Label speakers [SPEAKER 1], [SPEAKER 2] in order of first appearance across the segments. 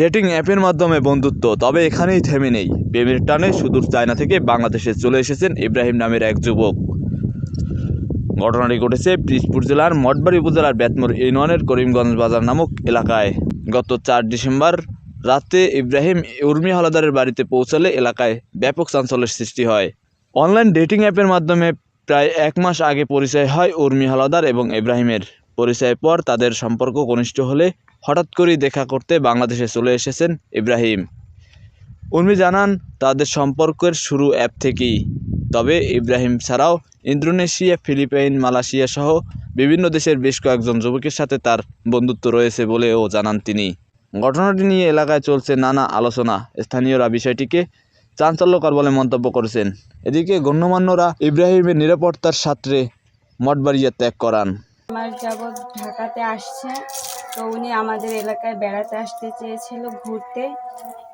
[SPEAKER 1] Dating অ্যাপের মাধ্যমে বন্ধুত্ব, তবে এখানেই থেমে নেই। প্রেমের টানে সুদূর চায়না থেকে বাংলাদেশে চলে এসেছেন ইব্রাহিম নামের এক যুবক। ঘটনাটি ঘটেছে পিরিজপুর জেলার মঠবাড়ি উপজেলার বেতমোর ইউনিয়নের করিমগঞ্জ বাজার নামক এলাকায়। গত চার ডিসেম্বর রাতে ইব্রাহিম উর্মি হলাদারের বাড়িতে পৌঁছালে এলাকায় ব্যাপক চাঞ্চল্যের সৃষ্টি হয়। অনলাইন ডেটিং অ্যাপের মাধ্যমে প্রায় এক মাস আগে পরিচয় হয় উর্মি হলাদার এবং ইব্রাহিমের। পরিচয়ের পর তাদের সম্পর্ক ঘনিষ্ঠ হলে হঠাৎ করেই দেখা করতে বাংলাদেশে চলে এসেছেন ইব্রাহিম। উর্মি জানান, তাদের সম্পর্কের শুরু অ্যাপ থেকেই। তবে ইব্রাহিম ছাড়াও ইন্দোনেশিয়া, ফিলিপাইন, মালয়েশিয়া সহ বিভিন্ন দেশের বেশ কয়েকজন যুবকের সাথে তার বন্ধুত্ব রয়েছে বলেও জানান তিনি। ঘটনাটি নিয়ে এলাকায় চলছে নানা আলোচনা। স্থানীয়রা বিষয়টিকে চাঞ্চল্যকর বলে মন্তব্য করেছেন। এদিকে গণ্যমান্যরা ইব্রাহিমের নিরাপত্তার সাথে মঠবাড়িয়া ত্যাগ করান।
[SPEAKER 2] আমার যাবৎ ঢাকাতে আসছে। তো উনি আমাদের এলাকায় বেড়াতে আসতে চেয়েছিল ঘুরতে।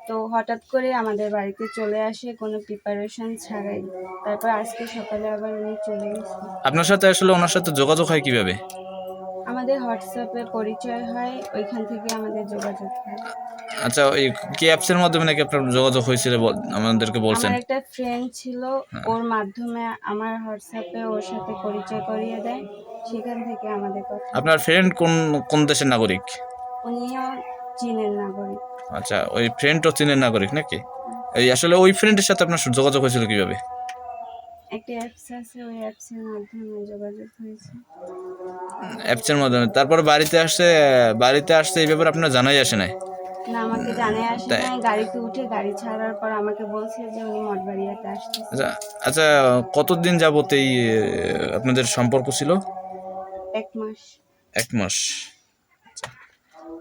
[SPEAKER 2] তো হঠাৎ করে আমাদের বাড়িতে চলে আসে কোনো প্রিপারেশন ছাড়াই। তারপর আজকে সকালে আবার উনি চলে গেছে।
[SPEAKER 3] আপনার সাথে আসলে ওনার সাথে যোগাযোগ হয় কীভাবে?
[SPEAKER 2] আমাদের হোয়াটসঅ্যাপে পরিচয় হয় ওইখান থেকে আমাদের যোগাযোগ হয়।
[SPEAKER 3] আচ্ছা ওই কি অ্যাপসের মাধ্যমে নাকি আপনার যোগাযোগ হয়েছিল বল- আমাদেরকে বলছেন?
[SPEAKER 2] আমার একটা ফ্রেন্ড ছিল ওর মাধ্যমে আমার হোয়াটসঅ্যাপে ওর সাথে পরিচয় করিয়ে দেয়। সেখান থেকে আমাদের কথা।
[SPEAKER 3] আপনার ফ্রেন্ড কোন কোন দেশের নাগরিক?
[SPEAKER 2] উনিও চীনের নাগরিক।
[SPEAKER 3] আচ্ছা ওই ফ্রেন্ডও চীনের নাগরিক নাকি? এই আসলে ওই ফ্রেন্ডের সাথে আপনার যোগাযোগ হয়েছিল কীভাবে?
[SPEAKER 2] একটা অ্যাপস আছে ওই অ্যাপসের মাধ্যমে যোগাযোগ হয়েছে।
[SPEAKER 3] অ্যাপসের মাধ্যমে। তারপর বাড়িতে আসছে বাড়িতে আসছে এই ব্যাপারে আপনার জানাই আসে নাই?
[SPEAKER 2] না আমাকে জানাই আসে নাই। গাড়িতে উঠে গাড়ি ছাড়ার পর আমাকে বলছে যে উনি মঠবাড়িয়াতে আসছে
[SPEAKER 3] আচ্ছা আচ্ছা কতদিন যাবত এই আপনাদের সম্পর্ক ছিল?
[SPEAKER 2] এক মাস।
[SPEAKER 3] এক মাস। আচ্ছা।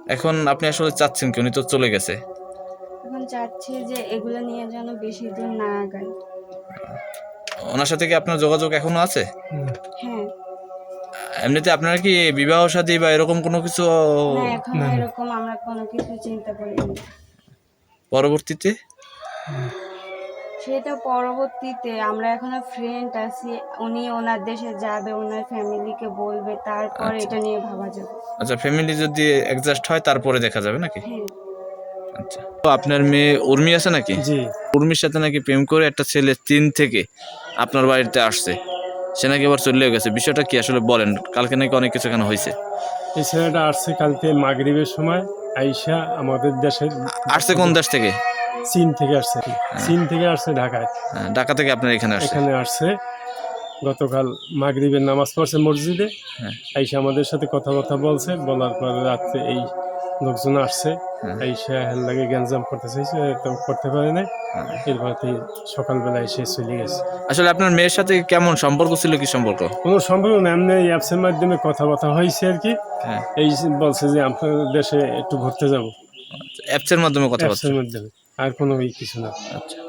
[SPEAKER 3] এখন আপনি আসলে চাচ্ছেন কি? উনি তো চলে গেছে।
[SPEAKER 2] এখন চাচ্ছি যে এগুলো নিয়ে যেন বেশি দূর না আগায়।
[SPEAKER 3] ওনার সাথে কি আপনার যোগাযোগ এখনও আছে?
[SPEAKER 2] হ্যাঁ।
[SPEAKER 3] এমনিতে আপনারা কি বিবাহ সাথী বা এরকম কোনো কিছু
[SPEAKER 2] না এখন এরকম আমরা কোনো কিছু চিন্তা করিনি।
[SPEAKER 3] পরবর্তীতে?
[SPEAKER 2] সেটা পরবর্তীতে আমরা এখনও ফ্রেন্ড আছি উনি ওনার দেশে যাবে ওনার ফ্যামিলিকে বলবে তারপর এটা নিয়ে ভাবা যাবে।
[SPEAKER 3] আচ্ছা ফ্যামিলি যদি অ্যাডজাস্ট হয় তারপরে দেখা যাবে নাকি?
[SPEAKER 2] হ্যাঁ।
[SPEAKER 3] আচ্ছা। তো আপনার মেয়ে উর্মি আছে নাকি?
[SPEAKER 4] জি।
[SPEAKER 3] উর্মির সাথে নাকি প্রেম করে একটা ছেলে চীন থেকে আপনার বাড়িতে আসছে সে নাকি আবার চলে গেছে। বিষয়টা কি আসলে বলেন? কালকে নাকি অনেক কিছু এখানে হয়েছে।
[SPEAKER 4] এই ছেলেটা আসছে কালকে মাগরিবের সময় আইসা আমাদের দেশের
[SPEAKER 3] আসছে কোন দেশ থেকে?
[SPEAKER 4] চীন থেকে আসছে। চীন থেকে আসছে ঢাকায়।
[SPEAKER 3] হ্যাঁ, ঢাকা থেকে আপনার এখানে আসছে।
[SPEAKER 4] এখানে আসছে। গতকাল মাগরিবের নামাজ পড়ছে মসজিদে।
[SPEAKER 3] হ্যাঁ।
[SPEAKER 4] আইসা আমাদের সাথে কথাবার্তা বলছে। বলার পরে রাত্রে এই লোকজন আসছে।
[SPEAKER 3] হ্যাঁ।
[SPEAKER 4] আইসা লাগে গ্যাঞ্জাম করতে চাইছে তো করতে পারে না
[SPEAKER 3] হ্যাঁ।
[SPEAKER 4] এরপর সকালবেলা এসে চলে গেছে।
[SPEAKER 3] আসলে আপনার মেয়ের সাথে কেমন সম্পর্ক ছিল কি সম্পর্ক?
[SPEAKER 4] কোনো সম্পর্ক না এমনি এই অ্যাপসের মাধ্যমে কথাবার্তা হয়েছে আর কি।
[SPEAKER 3] হ্যাঁ।
[SPEAKER 4] এই বলছে যে আপনাদের দেশে একটু ঘুরতে যাব।
[SPEAKER 3] অ্যাপসের মাধ্যমে কথা বলছে।
[SPEAKER 4] অ্যাপসের মাধ্যমে। আর কোনো এই কিছু না
[SPEAKER 3] আচ্ছা